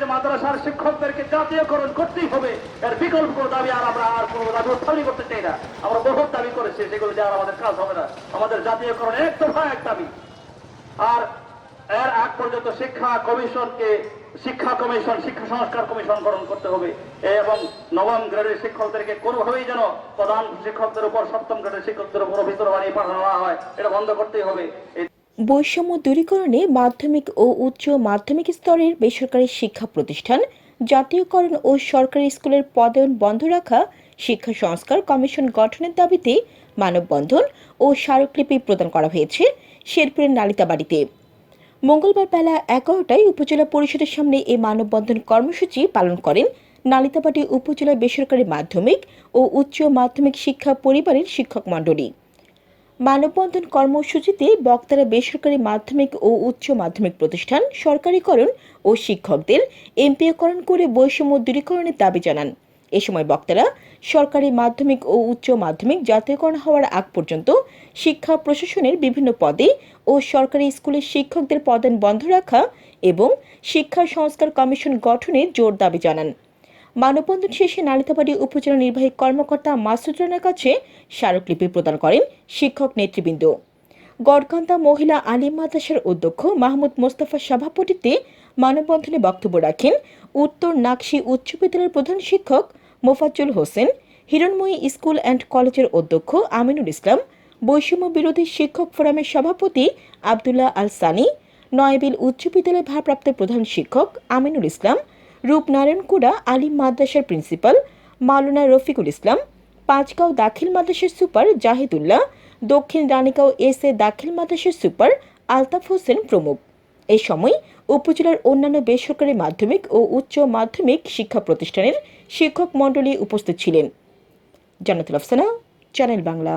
যে মাদ্রাসার শিক্ষকদেরকে জাতীয়করণ করতেই হবে। এর বিকল্প দাবি আর আমরা আর কোনো দাবি উত্থাপনই করতে চাই না। আমরা বহুত দাবি করেছি, সেগুলো যে আর আমাদের কাজ হবে না। আমাদের জাতীয়করণ এক দফা এক দাবি। আর এর আগ পর্যন্ত শিক্ষা কমিশনকে, শিক্ষা কমিশন, শিক্ষা সংস্কার কমিশন গঠন করতে হবে। এবং নবম গ্রেডের শিক্ষকদেরকে কোনোভাবেই যেন প্রধান শিক্ষকদের উপর সপ্তম গ্রেডের শিক্ষকদের উপর ভিতর বানিয়ে পাঠানো হয়, এটা বন্ধ করতেই হবে। বৈষম্য দূরীকরণে মাধ্যমিক ও উচ্চ মাধ্যমিক স্তরের বেসরকারি শিক্ষা প্রতিষ্ঠান, জাতীয়করণ ও সরকারি স্কুলের পদায়ন বন্ধ রাখা, শিক্ষা সংস্কার কমিশন গঠনের দাবিতে মানববন্ধন ও স্মারকলিপি প্রদান করা হয়েছে শেরপুরের নালিতাবাড়িতে। মঙ্গলবার বেলা এগারোটায় উপজেলা পরিষদের সামনে এই মানববন্ধন কর্মসূচি পালন করেন নালিতাবাটি উপজেলা বেসরকারি মাধ্যমিক ও উচ্চ মাধ্যমিক শিক্ষা পরিবারের শিক্ষক মণ্ডলী। মানববন্ধন কর্মসূচিতে বক্তারা বেসরকারি মাধ্যমিক ও উচ্চ মাধ্যমিক প্রতিষ্ঠান, সরকারিকরণ ও শিক্ষকদের এমপিওকরণ করে বৈষম্য দূরীকরণের দাবি জানান। এ সময় বক্তারা সরকারি মাধ্যমিক ও উচ্চ মাধ্যমিক জাতীয়করণ হওয়ার আগ পর্যন্ত শিক্ষা প্রশাসনের বিভিন্ন পদে ও সরকারি স্কুলের শিক্ষকদের পদায়ন বন্ধ রাখা এবং শিক্ষা সংস্কার কমিশন গঠনের জোর দাবি জানান। মানববন্ধন শেষে নালিতাবাড়ি উপজেলা নির্বাহী কর্মকর্তা মাসুদ কাছে স্মারকলিপি প্রদান করেন শিক্ষক নেতৃবৃন্দ। গড়কান্দা মহিলা আলিম মাদ্রাসার অধ্যক্ষ মাহমুদ মোস্তফার সভাপতিত্বে মানববন্ধনে বক্তব্য রাখেন উত্তর নাকশি উচ্চ বিদ্যালয়ের প্রধান শিক্ষক মোফাজ্জুল হোসেন, হিরণময়ী স্কুল অ্যান্ড কলেজের অধ্যক্ষ আমিনুল ইসলাম, বৈষম্য বিরোধী শিক্ষক ফোরামের সভাপতি আবদুল্লাহ আল সানি, নয়বিল উচ্চ বিদ্যালয়ের ভারপ্রাপ্ত প্রধান শিক্ষক আমিনুল ইসলাম রূপনারায়ণকুড়া আলিম মাদ্রাসার প্রিন্সিপাল, মাওলানা রফিকুল ইসলাম, পাঁচগাঁও দাখিল মাদ্রাসার সুপার জাহিদুল্লাহ, দক্ষিণ রানীগাঁও এস এ দাখিল মাদ্রাসার সুপার আলতাফ হোসেন প্রমুখ। এ সময় উপজেলার অন্যান্য বেসরকারি মাধ্যমিক ও উচ্চ মাধ্যমিক শিক্ষা প্রতিষ্ঠানের শিক্ষক মণ্ডলী উপস্থিত ছিলেন। জানাতুল আফসানা, চ্যানেল বাংলা।